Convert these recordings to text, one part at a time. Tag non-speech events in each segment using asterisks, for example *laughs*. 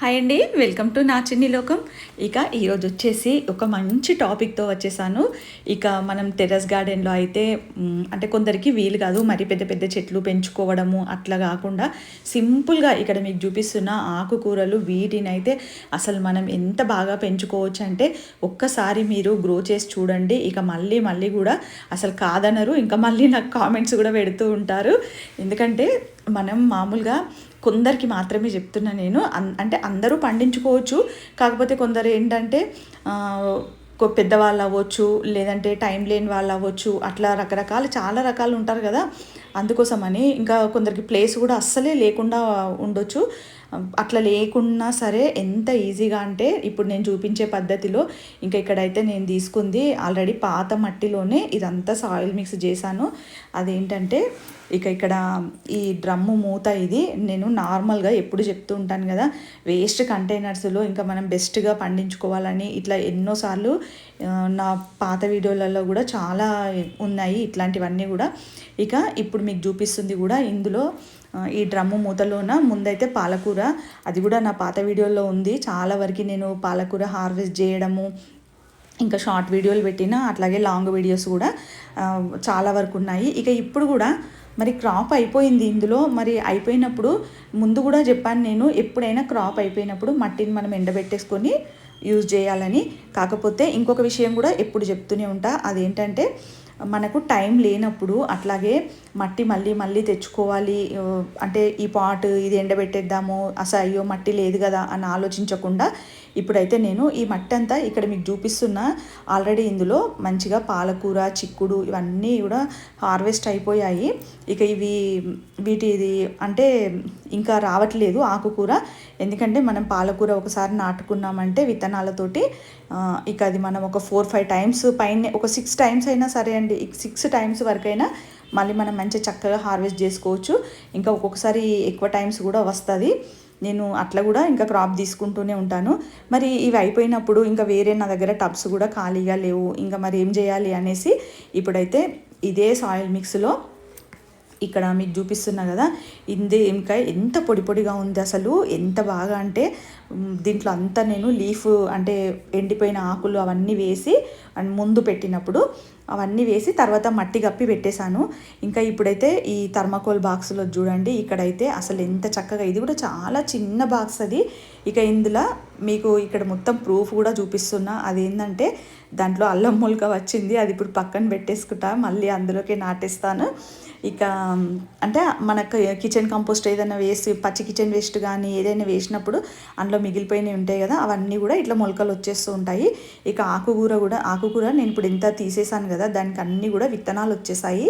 Hi అండి welcome to నా చిన్ని లోకం. ఇక ఈరోజు వచ్చేసి ఒక మంచి టాపిక్తో వచ్చేసాను. ఇక మనం టెర్రస్ గార్డెన్లో అయితే అంటే కొందరికి వీలు కాదు మరి పెద్ద పెద్ద చెట్లు పెంచుకోవడము అట్లా కాకుండా సింపుల్గా ఇక్కడ మీకు చూపిస్తున్న ఆకుకూరలు వీటిని అయితే అసలు మనం ఎంత బాగా పెంచుకోవచ్చు అంటే ఒక్కసారి మీరు గ్రో చేసి చూడండి. ఇక మళ్ళీ మళ్ళీ కూడా అసలు కాదనరు. ఇంకా మళ్ళీ నాకు కామెంట్స్ కూడా పెడుతూ ఉంటారు. ఎందుకంటే మనం మామూలుగా కొందరికి మాత్రమే చెప్తున్నా నేను. అన్- అంటే అందరూ పండించుకోవచ్చు. కాకపోతే కొందరు ఏంటంటే పెద్దవాళ్ళు అవ్వచ్చు లేదంటే టైం లేని వాళ్ళు అవ్వచ్చు అట్లా రకరకాలు చాలా రకాలు ఉంటారు కదా. అందుకోసమని ఇంకా కొందరికి ప్లేస్ కూడా అస్సలే లేకుండా ఉండొచ్చు. అట్లా లేకున్నా సరే ఎంత ఈజీగా అంటే ఇప్పుడు నేను చూపించే పద్ధతిలో ఇంకా ఇక్కడైతే నేను తీసుకుంది ఆల్రెడీ పాత మట్టిలోనే ఇదంతా సాయిల్ మిక్స్ చేశాను. అదేంటంటే ఇక ఇక్కడ ఈ డ్రమ్ము మూత ఇది నేను నార్మల్గా ఎప్పుడు చెప్తూ ఉంటాను కదా వేస్ట్ కంటైనర్స్లో ఇంకా మనం బెస్ట్గా పండించుకోవాలని ఇట్లా ఎన్నోసార్లు నా పాత వీడియోలలో కూడా చాలా ఉన్నాయి ఇట్లాంటివన్నీ కూడా. ఇక ఇప్పుడు మీకు చూపిస్తుంది కూడా ఇందులో ఈ డ్రమ్ము మూతలోన ముందైతే పాలకూర. అది కూడా నా పాత వీడియోలో ఉంది. చాలా వరకు నేను పాలకూర హార్వెస్ట్ చేయడము ఇంకా షార్ట్ వీడియోలు పెట్టిన అట్లాగే లాంగ్ వీడియోస్ కూడా చాలా వరకు ఉన్నాయి. ఇక ఇప్పుడు కూడా మరి క్రాప్ అయిపోయింది ఇందులో. మరి అయిపోయినప్పుడు ముందు కూడా చెప్పాను నేను ఎప్పుడైనా క్రాప్ అయిపోయినప్పుడు మట్టిని మనం ఎండబెట్టేసుకొని యూజ్ చేయాలని. కాకపోతే ఇంకొక విషయం కూడా ఎప్పుడు చెప్తూనే ఉంటా. అదేంటంటే మనకు టైం లేనప్పుడు అట్లాగే మట్టి మళ్ళీ మళ్ళీ తెచ్చుకోవాలి అంటే ఈ పాట్ ఇది ఎండబెట్టేద్దాము అసలు అయ్యో మట్టి లేదు కదా అని ఆలోచించకుండా ఇప్పుడైతే నేను ఈ మట్టి అంతా ఇక్కడ మీకు చూపిస్తున్న. ఆల్రెడీ ఇందులో మంచిగా పాలకూర చిక్కుడు ఇవన్నీ కూడా హార్వెస్ట్ అయిపోయాయి. ఇక ఇవి వీటిది అంటే ఇంకా రావట్లేదు ఆకుకూర. ఎందుకంటే మనం పాలకూర ఒకసారి నాటుకున్నామంటే విత్తనాలతోటి ఇక అది మనం ఒక ఫోర్ ఫైవ్ టైమ్స్ పైన ఒక సిక్స్ టైమ్స్ అయినా సరే అండి సిక్స్ టైమ్స్ వరకైనా మళ్ళీ మనం మంచి చక్కగా హార్వెస్ట్ చేసుకోవచ్చు. ఇంకా ఒక్కొక్కసారి ఎక్కువ టైమ్స్ కూడా వస్తుంది. నేను అట్లా కూడా ఇంకా క్రాప్ తీసుకుంటూనే ఉంటాను. మరి ఇవి అయిపోయినప్పుడు ఇంకా వేరే నా దగ్గర టబ్స్ కూడా ఖాళీగా లేవు. ఇంకా మరి ఏం చేయాలి అనేసి ఇప్పుడైతే ఇదే సాయిల్ మిక్స్లో ఇక్కడ మీకు చూపిస్తున్నా కదా ఇందే ఇంకా ఎంత పొడి పొడిగా ఉంది అసలు ఎంత బాగా అంటే దీంట్లో అంతా నేను లీఫ్ అంటే ఎండిపోయిన ఆకులు అవన్నీ వేసి అండ్ ముందు పెట్టినప్పుడు అవన్నీ వేసి తర్వాత మట్టి కప్పి పెట్టేశాను. ఇంకా ఇప్పుడైతే ఈ థర్మాకోల్ బాక్స్లో చూడండి ఇక్కడైతే అసలు ఎంత చక్కగా ఇది కూడా చాలా చిన్న బాక్స్ అది. ఇక ఇందులో మీకు ఇక్కడ మొత్తం ప్రూఫ్ కూడా చూపిస్తున్నా. అదేంటంటే దాంట్లో అల్లం మొలక వచ్చింది అది ఇప్పుడు పక్కన పెట్టేసుకుంటా మళ్ళీ అందులోకి నాటేస్తాను. ఇక అంటే మనకు కిచెన్ కంపోస్ట్ ఏదైనా వేసి పచ్చి కిచెన్ వేస్ట్ కానీ ఏదైనా వేసినప్పుడు అందులో మిగిలిపోయినవి ఉంటాయి కదా అవన్నీ కూడా ఇట్లా మొలకలు వచ్చేస్తూ ఉంటాయి. ఇక ఆకుకూర కూడా ఆకుకూర నేను ఇప్పుడు ఇంత తీసేసాను కదా దానికి అన్నీ కూడా విత్తనాలు వచ్చేసాయి.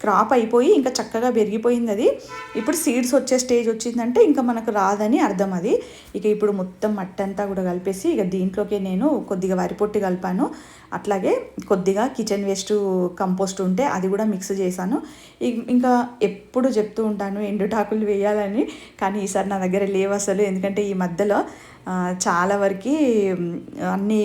క్రాప్ అయిపోయి ఇంకా చక్కగా పెరిగిపోయింది అది. ఇప్పుడు సీడ్స్ వచ్చే స్టేజ్ వచ్చిందంటే ఇంకా మనకు రాదని అర్థం అది. ఇక ఇప్పుడు మొత్తం మట్టి అంతా కూడా కలిపేసి ఇక దీంట్లోకి నేను కొద్దిగా వరి పొట్టి కలిపాను. అట్లాగే కొద్దిగా కిచెన్ వేస్ట్ కంపోస్ట్ ఉంటే అది కూడా మిక్స్ చేశాను. ఇంకా ఎప్పుడు చెప్తూ ఉంటాను ఎండుటాకులు వేయాలని కానీ ఈసారి నా దగ్గర లేవు అసలు. ఎందుకంటే ఈ మధ్యలో చాలా వరకు అన్నీ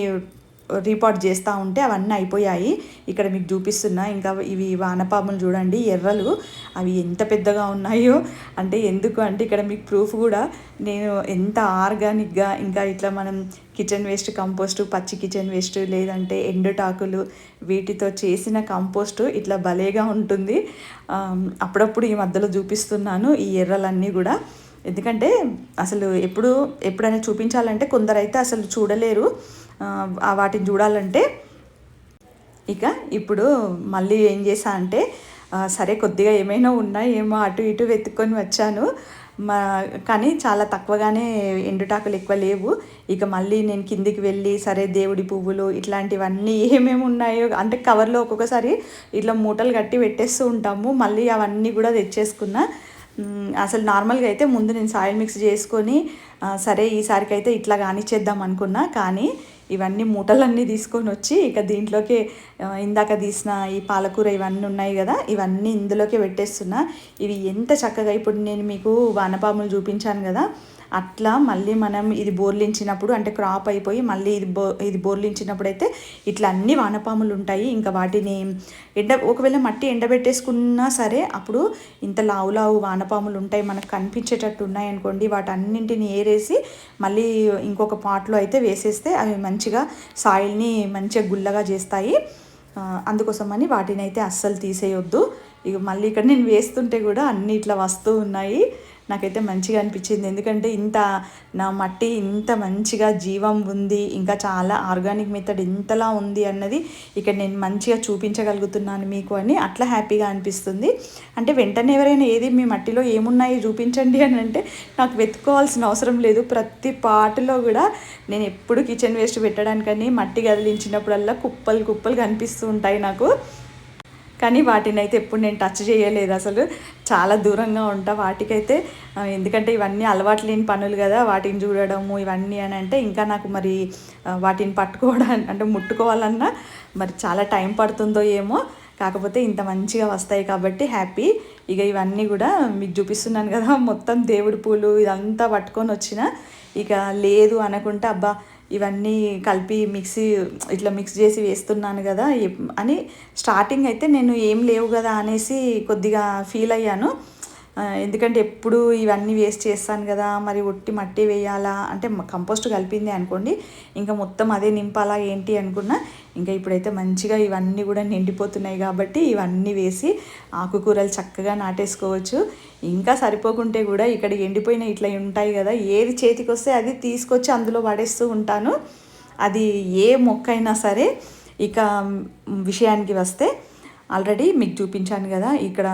రిపోర్ట్ చేస్తూ ఉంటే అవన్నీ అయిపోయాయి. ఇక్కడ మీకు చూపిస్తున్నా ఇంకా ఇవి వానపాములు చూడండి ఎర్రలు. అవి ఎంత పెద్దగా ఉన్నాయో అంటే ఎందుకు అంటే ఇక్కడ మీకు ప్రూఫ్ కూడా నేను ఎంత ఆర్గానిక్గా ఇంకా ఇట్లా మనం కిచెన్ వేస్ట్ కంపోస్ట్ పచ్చి కిచెన్ వేస్ట్ లేదంటే ఎండుటాకులు వీటితో చేసిన కంపోస్ట్ ఇట్లా భలేగా ఉంటుంది. అప్పుడప్పుడు ఈ మధ్యలో చూపిస్తున్నాను ఈ ఎర్రలన్నీ కూడా. ఎందుకంటే అసలు ఎప్పుడు ఎప్పుడైనా చూపించాలంటే కొందరైతే అసలు చూడలేరు. ఆ, వాటిని చూడాలంటే ఇక ఇప్పుడు మళ్ళీ ఏం చేశా అంటే సరే కొద్దిగా ఏమైనా ఉన్నాయి ఏమో అటు ఇటు వెతుక్కొని వచ్చాను. మా కానీ చాలా తక్కువగానే ఎండుటాకులు ఎక్కువ లేవు. ఇక మళ్ళీ నేను కిందికి వెళ్ళి సరే దేవుడి పువ్వులు ఇట్లాంటివన్నీ ఏమేమి ఉన్నాయో అంటే కవర్లో ఒక్కొక్కసారి ఇట్లా మూటలు కట్టి పెట్టేస్తూ ఉంటాము. మళ్ళీ అవన్నీ కూడా తెచ్చేసుకున్నా. అసలు నార్మల్గా అయితే ముందు నేను సాయిల్ మిక్స్ చేసుకొని సరే ఈసారికి అయితే ఇట్లా కానిచ్చేద్దాం అనుకున్నా కానీ ఇవన్నీ మూటలన్నీ తీసుకొని వచ్చి ఇక దీంట్లోకి ఇందాక తీసిన ఈ పాలకూర ఇవన్నీ ఉన్నాయి కదా ఇవన్నీ ఇందులోకి పెట్టేస్తున్నా. ఇవి ఎంత చక్కగా ఇప్పుడు నేను మీకు వానపాములు చూపించాను కదా అట్లా మళ్ళీ మనం ఇది బోర్లించినప్పుడు అంటే క్రాప్ అయిపోయి మళ్ళీ ఇది బో ఇది బోర్లించినప్పుడు అయితే ఇట్లా అన్ని వానపాములు ఉంటాయి. ఇంకా వాటిని ఎండ ఒకవేళ మట్టి ఎండబెట్టేసుకున్నా సరే అప్పుడు ఇంత లావు లావు వానపాములు ఉంటాయి మనకు కనిపించేటట్టు ఉన్నాయి అనుకోండి. వాటన్నింటిని ఏరేసి మళ్ళీ ఇంకొక పాట్లో అయితే వేసేస్తే అవి మంచిగా సాయిల్ని మంచిగా గుల్లగా చేస్తాయి. అందుకోసమని వాటిని అయితే అస్సలు తీసేయొద్దు. ఇక మళ్ళీ ఇక్కడ నేను వేస్తుంటే కూడా అన్ని ఇట్లా వస్తూ ఉన్నాయి. నాకైతే మంచిగా అనిపించింది. ఎందుకంటే ఇంత నా మట్టి ఇంత మంచిగా జీవం ఉంది ఇంకా చాలా ఆర్గానిక్ మెథడ్ ఇంతలా ఉంది అన్నది ఇక్కడ నేను మంచిగా చూపించగలుగుతున్నాను మీకు అని అట్లా హ్యాపీగా అనిపిస్తుంది. అంటే వెంటనే ఎవరైనా ఏది మీ మట్టిలో ఏమున్నాయి చూపించండి అని అంటే నాకు వెతుక్కోవాల్సిన అవసరం లేదు. ప్రతి పాటలో కూడా నేను ఎప్పుడు కిచెన్ వేస్ట్ పెట్టడానికని మట్టి కదిలించినప్పుడల్లా కుప్పలు కుప్పలు కనిపిస్తూ ఉంటాయి నాకు. కానీ వాటిని అయితే ఎప్పుడు నేను టచ్ చేయలేదు అసలు. చాలా దూరంగా ఉంటా. వాటికైతే ఎందుకంటే ఇవన్నీ అలవాటు లేని పనులు కదా. వాటిని చూడడము ఇవన్నీ అని అంటే ఇంకా నాకు మరి వాటిని పట్టుకోవడం *laughs* అంటే ముట్టుకోవాలన్నా మరి చాలా టైం పడుతుందో ఏమో. కాకపోతే ఇంత మంచిగా వస్తాయి కాబట్టి హ్యాపీ. ఇక ఇవన్నీ కూడా మీకు చూపిస్తున్నాను కదా. మొత్తం దేవుడి పూలు ఇదంతా పట్టుకొని వచ్చిన ఇక లేదు అనుకుంటే అబ్బా ఇవన్నీ కలిపి మిక్సీ ఇట్లా మిక్స్ చేసి వేస్తున్నాను కదా అని స్టార్టింగ్ అయితే నేను ఏం లేవు కదా అనేసి కొద్దిగా ఫీల్ అయ్యాను. ఎందుకంటే ఎప్పుడు ఇవన్నీ వేస్ట్ చేస్తాను కదా మరి ఒట్టి మట్టి వేయాలా అంటే కంపోస్ట్ కలిపింది అనుకోండి ఇంకా మొత్తం అదే నింపాలా ఏంటి అనుకున్నా ఇంకా ఇప్పుడైతే మంచిగా ఇవన్నీ కూడా నిండిపోతున్నాయి కాబట్టి ఇవన్నీ వేసి ఆకుకూరలు చక్కగా నాటేసుకోవచ్చు. ఇంకా సరిపోకుంటే కూడా ఇక్కడ ఎండిపోయిన ఇట్లా ఉంటాయి కదా ఏది చేతికి వస్తే అది తీసుకొచ్చి అందులో పడేస్తూ ఉంటాను. అది ఏ మొక్క అయినా సరే ఇక విషయానికి వస్తే ఆల్రెడీ మీకు చూపించాను కదా ఇక్కడ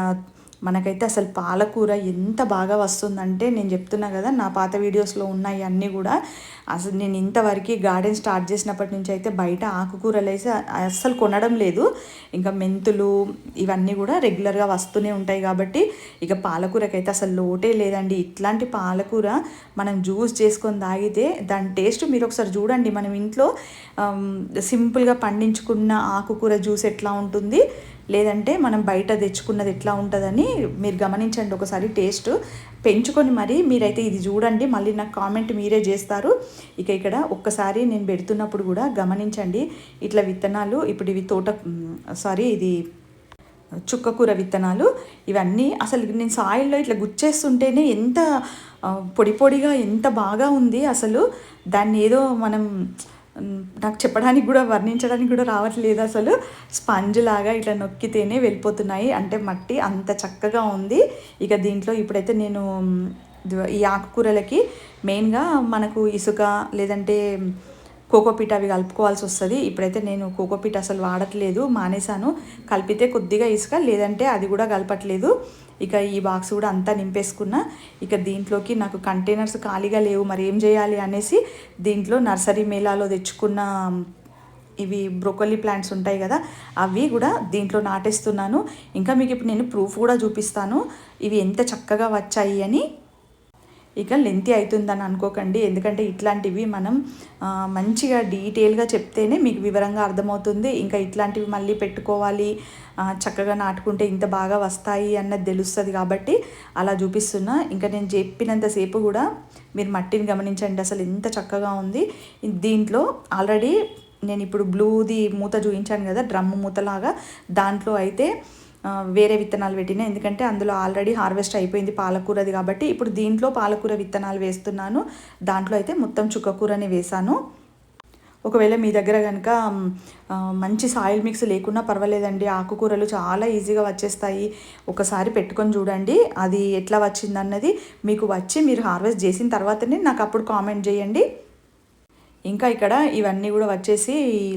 మనకైతే అసలు పాలకూర ఎంత బాగా వస్తుందంటే నేను చెప్తున్నా కదా నా పాత వీడియోస్లో ఉన్నాయి అన్నీ కూడా. అసలు నేను ఇంతవరకు గార్డెన్ స్టార్ట్ చేసినప్పటి నుంచి అయితే బయట ఆకుకూరలు వేసి అస్సలు కొనడం లేదు. ఇంకా మెంతులు ఇవన్నీ కూడా రెగ్యులర్గా వస్తూనే ఉంటాయి కాబట్టి ఇక పాలకూరకైతే అసలు లోటే లేదండి. ఇట్లాంటి పాలకూర మనం జ్యూస్ చేసుకొని తాగితే దాని టేస్ట్ మీరు ఒకసారి చూడండి. మనం ఇంట్లో సింపుల్గా పండించుకున్న ఆకుకూర జ్యూస్ ఎట్లా ఉంటుంది? లేదంటే మనం బయట తెచ్చుకున్నది ఎట్లా ఉంటుందని మీరు గమనించండి ఒకసారి టేస్ట్. పెంచుకొని మరి మీరైతే ఇది చూడండి మళ్ళీ నాకు కామెంట్ మీరే చేస్తారు. ఇక ఇక్కడ ఒక్కసారి నేను పెడుతున్నప్పుడు కూడా గమనించండి ఇట్లా విత్తనాలు ఇప్పుడు ఇవి తోట సారీ ఇది చుక్కకూర విత్తనాలు ఇవన్నీ అసలు నేను సాయిల్లో ఇట్లా గుచ్చేస్తుంటేనే ఎంత పొడి పొడిగా ఎంత బాగా ఉంది అసలు. దాన్ని ఏదో మనం నాకు చెప్పడానికి కూడా వర్ణించడానికి కూడా రావట్లేదు అసలు. స్పంజ్ లాగా ఇట్లా నొక్కితేనే వెళ్ళిపోతున్నాయి. అంటే మట్టి అంత చక్కగా ఉంది. ఇక దీంట్లో ఇప్పుడైతే నేను ఈ ఆకుకూరలకి మెయిన్గా మనకు ఇసుక లేదంటే కోకోపీట్ అవి కలుపుకోవాల్సి వస్తుంది. ఇప్పుడైతే నేను కోకోపీట్ అసలు వాడట్లేదు మానేశాను. కలిపితే కొద్దిగా ఇసుక లేదంటే అది కూడా కలపట్లేదు. ఇక ఈ బాక్స్ కూడా అంతా నింపేసుకున్నా ఇక దీంట్లోకి నాకు కంటైనర్స్ ఖాళీగా లేవు మరి ఏం చేయాలి అనేసి దీంట్లో నర్సరీ మేళాలో తెచ్చుకున్న ఇవి బ్రోకలీ ప్లాంట్స్ ఉంటాయి కదా అవి కూడా దీంట్లో నాటేస్తున్నాను. ఇంకా మీకు ఇప్పుడు నేను ప్రూఫ్ కూడా చూపిస్తాను. ఇవి ఎంత చక్కగా వచ్చాయి అని ఇక లెంతీ అవుతుందని అనుకోకండి. ఎందుకంటే ఇట్లాంటివి మనం మంచిగా డీటెయిల్గా చెప్తేనే మీకు వివరంగా అర్థమవుతుంది. ఇంకా ఇట్లాంటివి మళ్ళీ పెట్టుకోవాలి చక్కగా నాటుకుంటే ఇంత బాగా వస్తాయి అన్నది తెలుస్తుంది కాబట్టి అలా చూపిస్తున్నా. ఇంకా నేను చెప్పినంతసేపు కూడా మీరు మట్టిని గమనించండి. అసలు ఎంత చక్కగా ఉంది. దీంట్లో ఆల్రెడీ నేను ఇప్పుడు బ్లూది మూత చూపించాను కదా డ్రమ్ము మూతలాగా. దాంట్లో అయితే వేరే విత్తనాలు పెట్టిన. ఎందుకంటే అందులో ఆల్రెడీ హార్వెస్ట్ అయిపోయింది పాలకూరది కాబట్టి ఇప్పుడు దీంట్లో పాలకూర విత్తనాలు వేస్తున్నాను. దాంట్లో అయితే మొత్తం చుక్కకూరని వేశాను. ఒకవేళ మీ దగ్గర కనుక మంచి సాయిల్ మిక్స్ లేకున్నా పర్వాలేదండి. ఆకుకూరలు చాలా ఈజీగా వచ్చేస్తాయి. ఒకసారి పెట్టుకొని చూడండి. అది ఎట్లా వచ్చిందన్నది మీకు వచ్చి మీరు హార్వెస్ట్ చేసిన తర్వాతనే నాకు అప్పుడు కామెంట్ చేయండి. ఇంకా ఇక్కడ ఇవన్నీ కూడా వచ్చేసి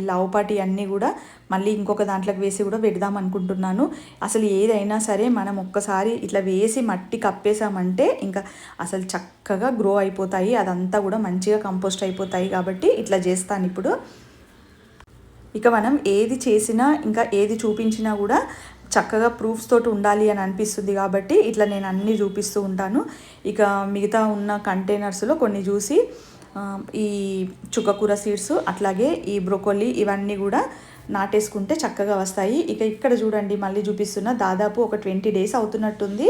లావుపాటి అన్నీ కూడా మళ్ళీ ఇంకొక దాంట్లోకి వేసి కూడా పెడదాం అనుకుంటున్నాను. అసలు ఏదైనా సరే మనం ఒక్కసారి ఇట్లా వేసి మట్టి కప్పేసామంటే ఇంకా అసలు చక్కగా గ్రో అయిపోతాయి. అదంతా కూడా మంచిగా కంపోస్ట్ అయిపోతాయి కాబట్టి ఇట్లా చేస్తాను ఇప్పుడు. ఇక మనం ఏది చేసినా ఇంకా ఏది చూపించినా కూడా చక్కగా ప్రూఫ్స్ తోటి ఉండాలి అని అనిపిస్తుంది కాబట్టి ఇట్లా నేను అన్నీ చూపిస్తూ ఉంటాను. ఇక మిగతా ఉన్న కంటైనర్స్లో కొన్ని చూసి ఈ చుక్కకూర సీడ్స్ అట్లాగే ఈ బ్రొకోలీ ఇవన్నీ కూడా నాటేసుకుంటే చక్కగా వస్తాయి. ఇక ఇక్కడ చూడండి మళ్ళీ చూపిస్తున్న దాదాపు ఒక ట్వంటీ డేస్ అవుతున్నట్టుంది.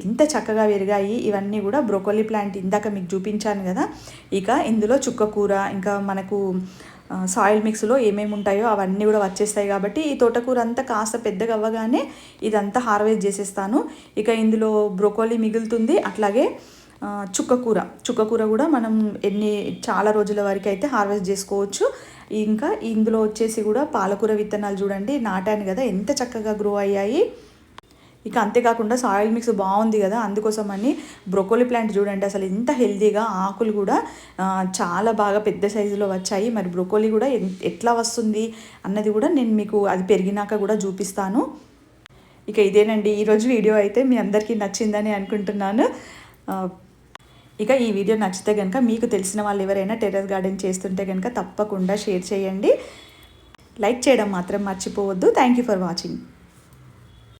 ఎంత చక్కగా పెరిగాయి. ఇవన్నీ కూడా బ్రోకోలీ ప్లాంట్ ఇందాక మీకు చూపించాను కదా. ఇక ఇందులో చుక్కకూర ఇంకా మనకు సాయిల్ మిక్స్లో ఏమేమి ఉంటాయో అవన్నీ కూడా వచ్చేస్తాయి కాబట్టి ఈ తోటకూర అంతా కాస్త పెద్దగా అవ్వగానే ఇదంతా హార్వెస్ట్ చేసేస్తాను. ఇక ఇందులో బ్రోకోలీ మిగులుతుంది. అట్లాగే చుక్కకూర చుక్కకూర కూడా మనం ఎన్ని చాలా రోజుల వరకు అయితే హార్వెస్ట్ చేసుకోవచ్చు. ఇంకా ఇందులో వచ్చేసి కూడా పాలకూర విత్తనాలు చూడండి. నాటాను కదా ఎంత చక్కగా గ్రో అయ్యాయి. ఇక అంతేకాకుండా సాయిల్ మిక్స్ బాగుంది కదా అందుకోసమని బ్రొకోలీ ప్లాంట్ చూడండి. అసలు ఎంత హెల్దీగా ఆకులు కూడా చాలా బాగా పెద్ద సైజులో వచ్చాయి. మరి బ్రొకోలీ కూడా ఎట్లా వస్తుంది అన్నది కూడా నేను మీకు అది పెరిగినాక కూడా చూపిస్తాను. ఇక ఇదేనండి ఈరోజు వీడియో అయితే మీ అందరికీ నచ్చిందని అనుకుంటున్నాను. ఇక ఈ వీడియో నచ్చితే కనుక మీకు తెలిసిన వాళ్ళు ఎవరైనా టెర్రస్ గార్డెన్ చేస్తుంటే కనుక తప్పకుండా షేర్ చేయండి. లైక్ చేయడం మాత్రం మర్చిపోవద్దు. Thank you for watching